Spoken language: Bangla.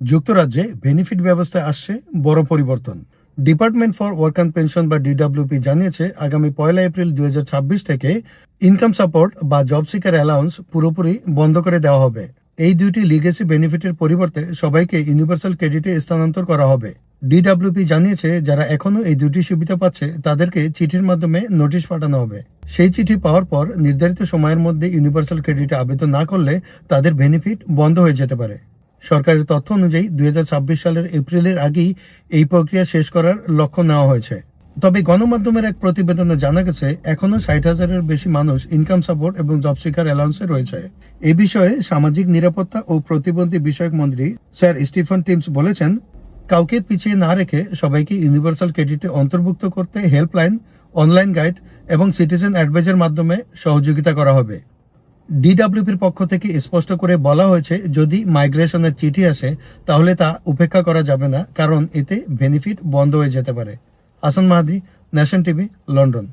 যুক্তরাজ্যে বেনিফিট ব্যবস্থায় আসছে বড় পরিবর্তন। Department for Work and Pension বা ডিডব্লিউপি জানিয়েছে, আগামী পয়লা এপ্রিল দুই হাজার ছাব্বিশ থেকে ইনকাম সাপোর্ট বা জব সিকার অ্যালাউন্স পুরোপুরি বন্ধ করে দেওয়া হবে। এই দুইটি লিগেসি বেনিফিটের পরিবর্তে সবাইকে ইউনিভার্সাল ক্রেডিটে স্থানান্তর করা হবে। ডিডব্লিউপি জানিয়েছে, যারা এখনও এই দুটি সুবিধা পাচ্ছে, তাদেরকে চিঠির মাধ্যমে নোটিশ পাঠানো হবে। সেই চিঠি পাওয়ার পর নির্ধারিত সময়ের মধ্যে ইউনিভার্সাল ক্রেডিটে আবেদন না করলে তাদের বেনিফিট বন্ধ হয়ে যেতে পারে। সরকারের তথ্য অনুযায়ী দুই হাজার ছাব্বিশ সালের এপ্রিলের আগেই এই প্রক্রিয়া শেষ করার লক্ষ্য নেওয়া হয়েছে। তবে গণমাধ্যমের এক প্রতিবেদনে জানা গেছে এখনও ষাট হাজারের বেশি মানুষ ইনকাম সাপোর্ট এবং জব সিকার অ্যালাউন্সে রয়েছে। এ বিষয়ে সামাজিক নিরাপত্তা ও প্রতিবন্ধী বিষয়ক মন্ত্রী স্যার স্টিফেন টিমস বলেছেন, কাউকে পিছিয়ে না রেখে সবাইকে ইউনিভার্সাল ক্রেডিটে অন্তর্ভুক্ত করতে হেল্পলাইন অনলাইন গাইড এবং সিটিজেন অ্যাডভাইজের মাধ্যমে সহযোগিতা করা হবে। ডিডব্লিউপির পক্ষ থেকে স্পষ্ট করে বলা হয়েছে, যদি মাইগ্রেশনের চিঠি আসে, তাহলে তা উপেক্ষা করা যাবে না, কারণ এতে বেনিফিট বন্ধ হয়ে যেতে পারে। Hasan Mahadi nation TV, London.